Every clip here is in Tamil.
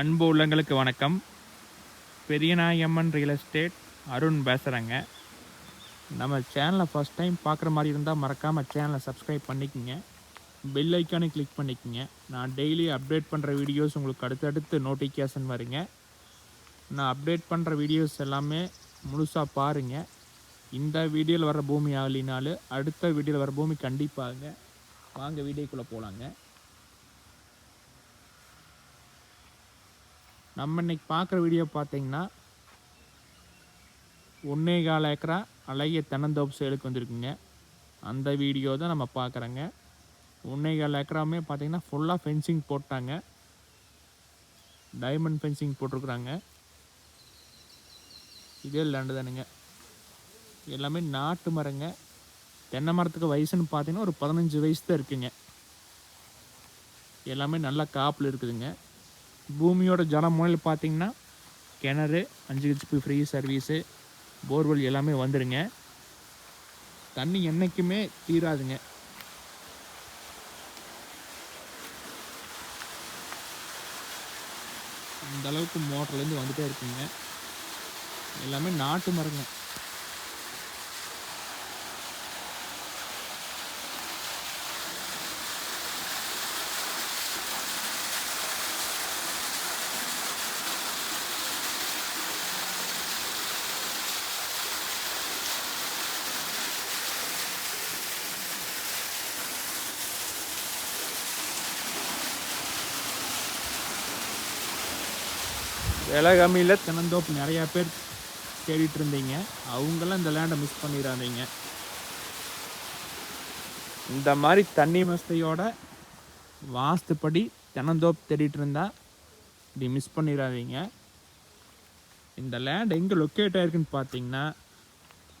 அன்பு உள்ளங்களுக்கு வணக்கம். பெரியநாயம்மன் ரியல் எஸ்டேட் அருண் பேசுகிறேங்க நம்ம சேனலை ஃபஸ்ட் டைம் பார்க்குற மாதிரி இருந்தால் மறக்காமல் சேனலை சப்ஸ்கிரைப் பண்ணிக்கோங்க. பெல் ஐக்கானை கிளிக் பண்ணிக்கோங்க. நான் டெய்லி அப்டேட் பண்ணுற வீடியோஸ் உங்களுக்கு அடுத்தடுத்து நோட்டிஃபிகேஷன் வருங்க. நான் அப்டேட் பண்ணுற வீடியோஸ் எல்லாமே முழுசாக பாருங்கள் இந்த வீடியோவில் வர பூமி ஆகலினாலும் அடுத்த வீடியோவில் வர பூமி கண்டிப்பாங்க. வாங்க வீடியோக்குள்ளே போகலாங்க நம்ம இன்னைக்கு பார்க்குற வீடியோ பார்த்தீங்கன்னா ஒன்னே கால் ஏக்கரா அழகிய தென்னந்தோப்பு சேலுக்கு வந்திருக்குங்க. அந்த வீடியோ தான் நம்ம பார்க்குறோங்க. ஒன்னே கால் ஏக்கராமே பார்த்தீங்கன்னா ஃபுல்லாக ஃபென்சிங் போட்டாங்க. டைமண்ட் ஃபென்சிங் போட்டிருக்குறாங்க. இதே லேண்டு தானுங்க. எல்லாமே நாட்டு மரங்க. தென்னை மரத்துக்கு வயசுன்னு பார்த்தீங்கன்னா ஒரு பதினஞ்சு வயசு தான் இருக்குங்க. எல்லாமே நல்லா காப்பில் இருக்குதுங்க. பூமியோட ஜலமுனையில் பார்த்தீங்கன்னா கிணறு அஞ்சு ஹெச்பி ஃப்ரீ சர்வீஸு போர்வெல் எல்லாமே வந்துடுங்க தண்ணி என்றைக்குமே தீராதுங்க. அந்தளவுக்கு மோட்டர்லேருந்து வந்துகிட்டே இருக்குங்க. எல்லாமே நாட்டு மரங்க. விலை கம்மியில் தென்னந்தோப்பு நிறையா பேர் தேடிட்டு இருந்தீங்க அவங்களாம் இந்த லேண்டை மிஸ் பண்ணிடாதீங்க இந்த மாதிரி தண்ணி வசதியோட வாஸ்துப்படி தென்னந்தோப்பு தேடிட்டு இருந்தா இப்படி மிஸ் பண்ணிடாதீங்க இந்த லேண்ட் எங்கே லொக்கேட் ஆயிருக்குன்னு பார்த்தீங்கன்னா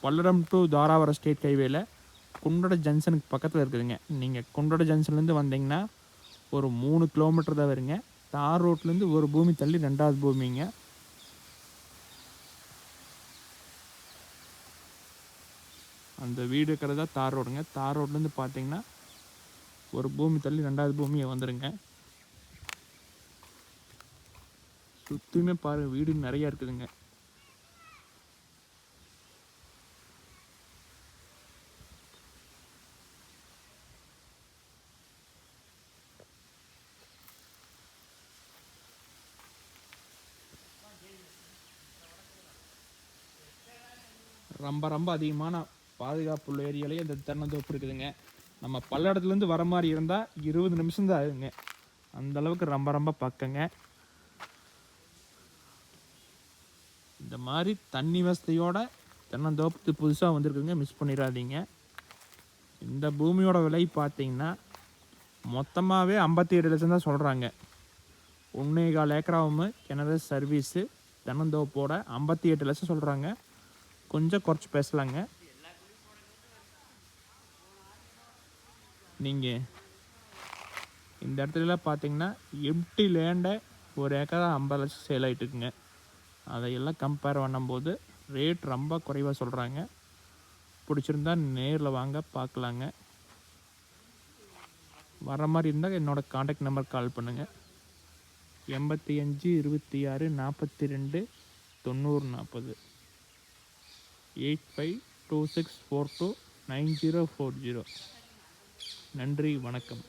பல்லடம் டு தாராவரம் ஸ்டேட் ஹைவேல குண்டோட ஜங்ஷனுக்கு பக்கத்தில் இருக்குதுங்க. நீங்கள் குண்டோட ஜங்ஷன்லேருந்து வந்தீங்கன்னா ஒரு மூணு கிலோமீட்டர் தான் வருங்க. தார் ரோட்லேருந்து ஒரு பூமி தள்ளி ரெண்டாவது பூமிங்க. அந்த வீடு இருக்கிறதா தார் ரோடுங்க. தார் ரோட்லேருந்து பார்த்தீங்கன்னா ஒரு பூமி தள்ளி ரெண்டாவது பூமியை வந்துடுங்க சுற்றியுமே பாருங்கள் வீடு நிறையா இருக்குதுங்க. ரொம்ப ரொம்ப அதிகமான பாதுகாப்புள்ள ஏரியாலே இந்த தென்னந்தோப்பு இருக்குதுங்க நம்ம பல்லடத்துலேருந்து வர மாதிரி இருந்தால் இருபது நிமிஷம் தான் ஆகுங்க. அந்த அளவுக்கு ரொம்ப ரொம்ப பக்கங்க. இந்த மாதிரி தண்ணி வசதியோட தென்னந்தோப்பு புதுசாக வந்திருக்குங்க. மிஸ் பண்ணிடாதீங்க. இந்த பூமியோட விலை பார்த்தீங்கன்னா மொத்தமாகவே ஐம்பத்தி ஏழு லட்சம் தான் சொல்கிறாங்க ஒன்றே கால் ஏக்கராவும் கிணறு சர்வீஸு தென்னந்தோப்போட ஐம்பத்தி எட்டு லட்சம் சொல்கிறாங்க கொஞ்சம் குறைச்சி பேசலாங்க. நீங்கள் இந்த இடத்துலலாம் பார்த்தீங்கன்னா எம்டி லேண்டை ஒரு ஏக்கரா ஐம்பது லட்சம் சேல் ஆகிட்டு அதையெல்லாம் கம்பேர் பண்ணும்போது ரேட் ரொம்ப குறைவாக சொல்கிறாங்க பிடிச்சிருந்தா நேரில் வாங்க பார்க்கலாங்க வர மாதிரி இருந்தால் என்னோடய காண்டாக்ட் நம்பர் கால் பண்ணுங்கள் எண்பத்தி அஞ்சு இருபத்தி ஆறு நாற்பத்தி ரெண்டு தொண்ணூறு நாற்பது eight five two six four two nine zero four zero. நன்றி வணக்கம்.